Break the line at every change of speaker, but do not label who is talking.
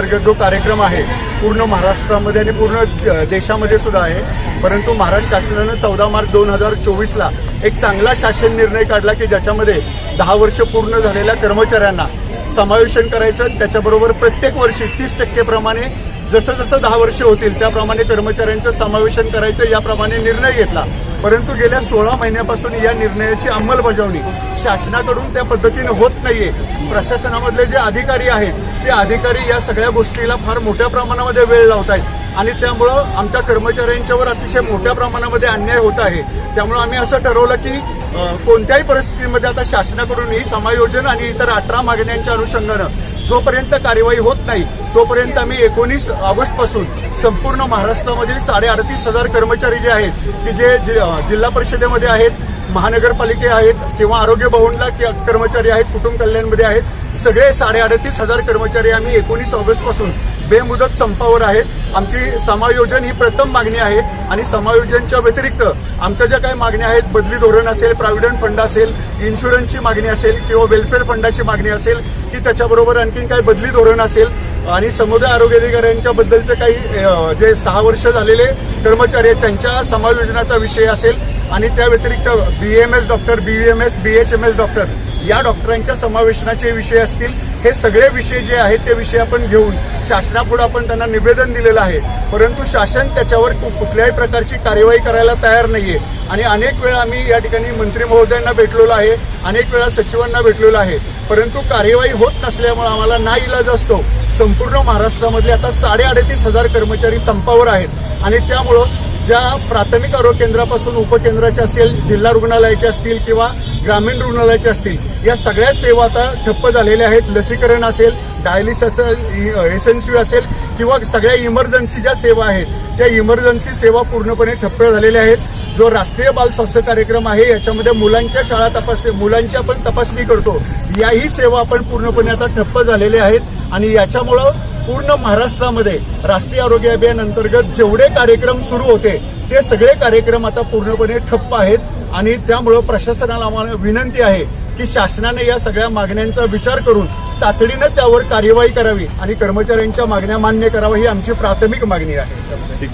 अंतर्गत जो कार्यक्रम आहे पूर्ण महाराष्ट्रामध्ये आणि पूर्ण देशामध्ये सुद्धा आहे. परंतु महाराष्ट्र शासनानं चौदा मार्च दोन हजार चोवीसला एक चांगला शासन निर्णय काढला की ज्याच्यामध्ये दहा वर्ष पूर्ण झालेल्या कर्मचाऱ्यांना समावेशन करायचं. त्याच्याबरोबर प्रत्येक वर्षी तीस टक्केप्रमाणे जसं जसं दहा वर्ष होतील त्याप्रमाणे कर्मचाऱ्यांचं समावेशन करायचं याप्रमाणे निर्णय घेतला. परंतु गेल्या सोळा महिन्यापासून या निर्णयाची अंमलबजावणी शासनाकडून त्या पद्धतीने होत नाहीये. प्रशासनामधले जे अधिकारी आहेत ते अधिकारी या सगळ्या गोष्टीला फार मोठ्या प्रमाणामध्ये वेळ लावत आहेत आणि त्यामुळं आमच्या कर्मचाऱ्यांच्यावर अतिशय मोठ्या प्रमाणामध्ये अन्याय होत आहे. त्यामुळं आम्ही असं ठरवलं की कोणत्याही परिस्थितीमध्ये आता शासनाकडून ही समायोजन आणि इतर अठरा मागण्यांच्या अनुषंगानं जोपर्यंत कार्यवाही होत नाही तोपर्यंत आम्ही एकोणीस ऑगस्टपासून संपूर्ण महाराष्ट्रामधील साडे अडतीस हजार कर्मचारी जे आहेत की जे जि- जिल्हा परिषदेमध्ये आहेत महानगरपालिके आहेत किंवा आरोग्य भवनला कर्मचारी आहेत कुटुंब कल्याणमध्ये आहेत सगळे साडे अडतीस हजार कर्मचारी आम्ही एकोणीस ऑगस्टपासून बेमुदत संपावर आहेत आमची समायोजन ही प्रथम मागणी आहे आणि समायोजनच्या व्यतिरिक्त आमच्या ज्या काही मागण्या आहेत बदली धोरण असेल प्रॉव्हिडंट फंड असेल इन्शुरन्सची मागणी असेल किंवा वेलफेअर फंडाची मागणी असेल की त्याच्याबरोबर आणखीन काही बदली धोरण असेल आणि समुदाय आरोग्य अधिकाऱ्यांच्या बद्दलचे काही जे सहा वर्ष झालेले कर्मचारी आहेत त्यांच्या समायोजनाचा विषय असेल. आणि त्या व्यतिरिक्त B M S doctor B M S B H M S doctor या डॉक्टरांच्या समावेशनाचे विषय असतील हे सगळे विषय जे आहेत ते विषय आपण घेऊन शासनापुढे आपण त्यांना निवेदन दिलेलं आहे. परंतु शासन त्याच्यावर कु- कुठल्याही प्रकारची कार्यवाही करायला तयार नाहीये. आणि अनेक वेळा आम्ही या ठिकाणी मंत्री महोदयांना भेटलेलो आहे अनेक वेळा सचिवांना भेटलेलो आहे. परंतु कार्यवाही होत नसल्यामुळे आम्हाला ना इलाज असतो. संपूर्ण महाराष्ट्रामधले आता साडे अडतीस हजार कर्मचारी संपावर आहेत. आणि त्यामुळं ज्या प्राथमिक आरोग्य केंद्रापासून उपकेंद्राचे असेल जिल्हा रुग्णालयाचे असतील किंवा ग्रामीण रुग्णालयाचे असतील या सगळ्या सेवा आता ठप्प झालेल्या आहेत. लसीकरण असेल डायलिस असेल एसएनसी असेल किंवा सगळ्या इमर्जन्सी ज्या सेवा आहेत त्या इमर्जन्सी सेवा पूर्णपणे ठप्प झालेल्या आहेत. जो राष्ट्रीय बाल स्वास्थ्य कार्यक्रम आहे याच्यामध्ये मुलांच्या शाळा तपास मुलांची आपण तपासणी करतो. याही सेवा आपण पूर्णपणे आता ठप्प झालेल्या आहेत आणि याच्यामुळं पूर्ण महाराष्ट्रामध्ये राष्ट्रीय आरोग्य अभियान अंतर्गत जेवढे कार्यक्रम सुरू होते ते सगळे कार्यक्रम आता पूर्णपणे ठप्प आहेत आणि त्यामुळं प्रशासनाला आम्हाला विनंती आहे की शासनाने या सगळ्या मागण्यांचा विचार करून तातडीनं त्यावर कार्यवाही करावी आणि कर्मचाऱ्यांच्या मागण्या मान्य कराव्या ही आमची प्राथमिक मागणी आहे.
ठीक.